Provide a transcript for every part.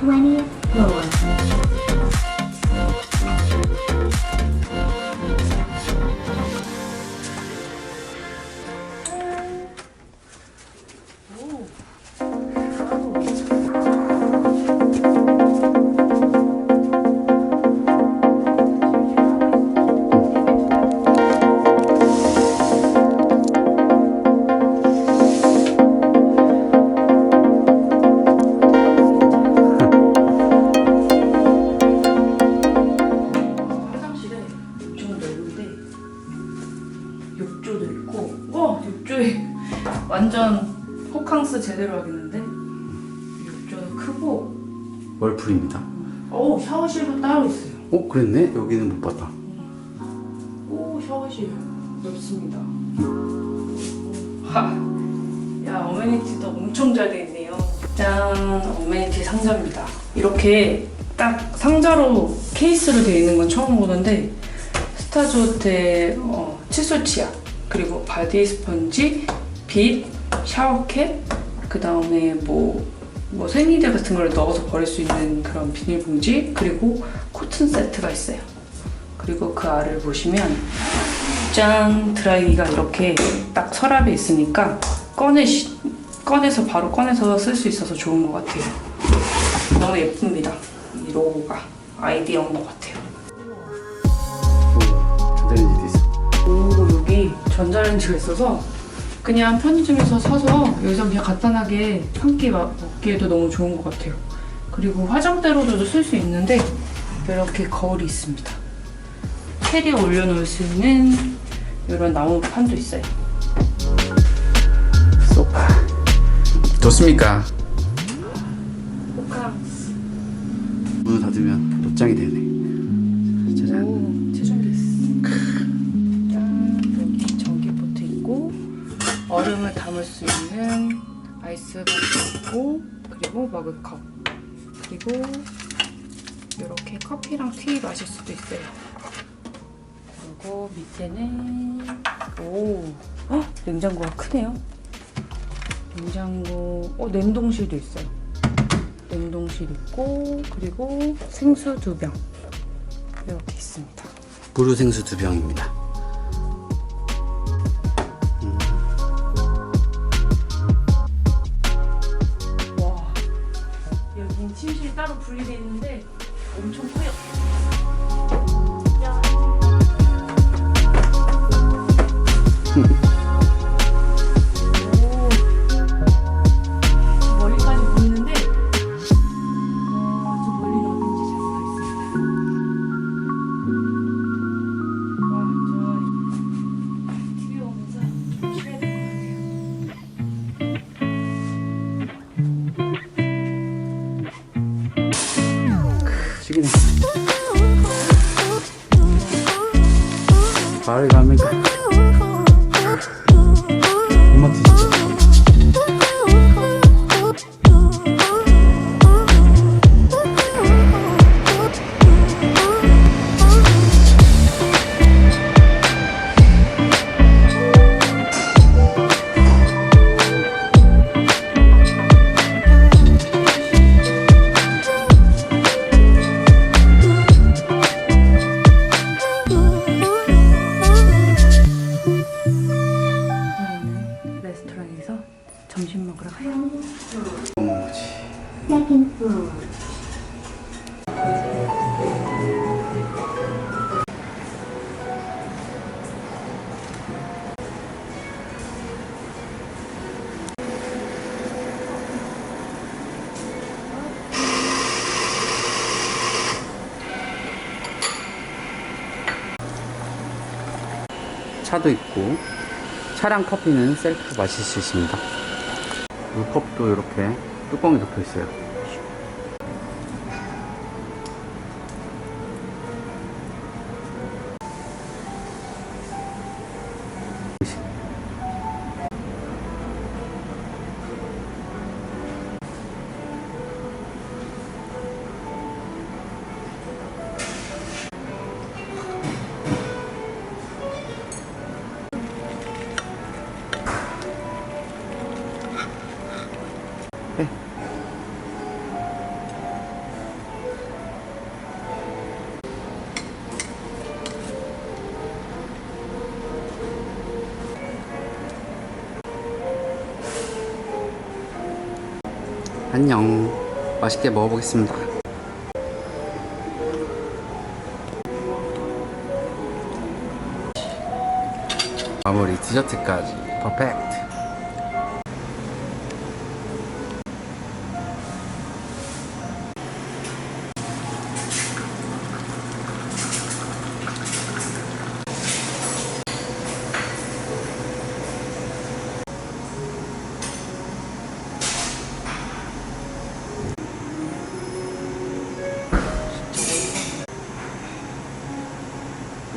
20 욕조도 있고 어 욕조에 완전 호캉스 제대로 하겠는데? 욕조도 크고. 월풀입니다. 어 샤워실도 따로 있어요. 어 그랬네? 여기는 못 봤다. 오 샤워실 넓습니다. 하, 야 어메니티도 엄청 잘 돼 있네요. 짠 어메니티 상자입니다. 이렇게 딱 상자로 케이스로 되어 있는 건 처음 보는데 호텔 어, 칫솔 치약 그리고 바디 스펀지 빗 샤워캡 그 다음에 뭐, 뭐 생리대 같은 걸 넣어서 버릴 수 있는 그런 비닐봉지 그리고 코튼 세트가 있어요 그리고 그 아래를 보시면 짠 드라이기가 이렇게 딱 서랍에 있으니까 꺼내 꺼내서 바로 꺼내서 쓸 수 있어서 좋은 것 같아요. 너무 예쁩니다. 이 로고가 아이디어인 것 같아요. 여기 전자레인지가 있어서 그냥 편의점에서 사서 여기서 그냥 간단하게 한 끼 먹기에도 너무 좋은 것 같아요. 그리고 화장대로도 쓸 수 있는데 이렇게 거울이 있습니다. 캐리어 올려놓을 수 있는 이런 나무 판도 있어요. 소파. 좋습니까? 문을 닫으면 옷장이 되네. 얼음을 담을 수 있는 아이스박스 있고 그리고 머그컵 그리고 이렇게 커피랑 티 마실 수도 있어요. 그리고 밑에는 오, 헉, 냉장고가 크네요. 냉장고, 어 냉동실도 있어요. 냉동실 있고 그리고 생수 두 병. 이렇게 있습니다. 무료 생수 두 병입니다. 따로 분리되어 있는데 엄청 커요. 가을 가면 이 먹으러 가요. 차도 있고 차랑 커피는 셀프 마실 수 있습니다. 물컵도 이렇게 뚜껑이 덮여 있어요. 안녕. 맛있게 먹어보겠습니다. 마무리 디저트까지 퍼펙트.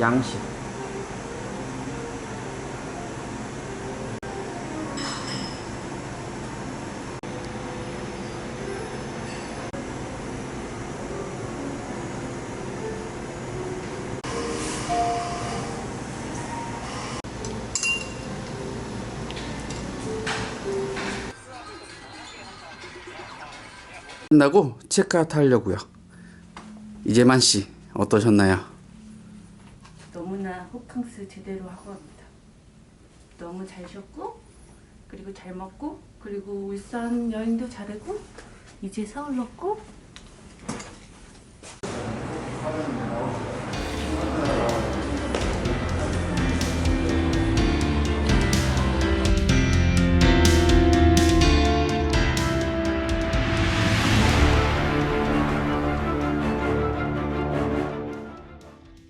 양식. 끝나고 체크아웃 하려고요. 이재만 씨 어떠셨나요? 호캉스 제대로 하고 갑니다. 너무 잘 쉬었고 그리고 잘 먹고 그리고 울산 여행도 잘하고 이제 서울 왔고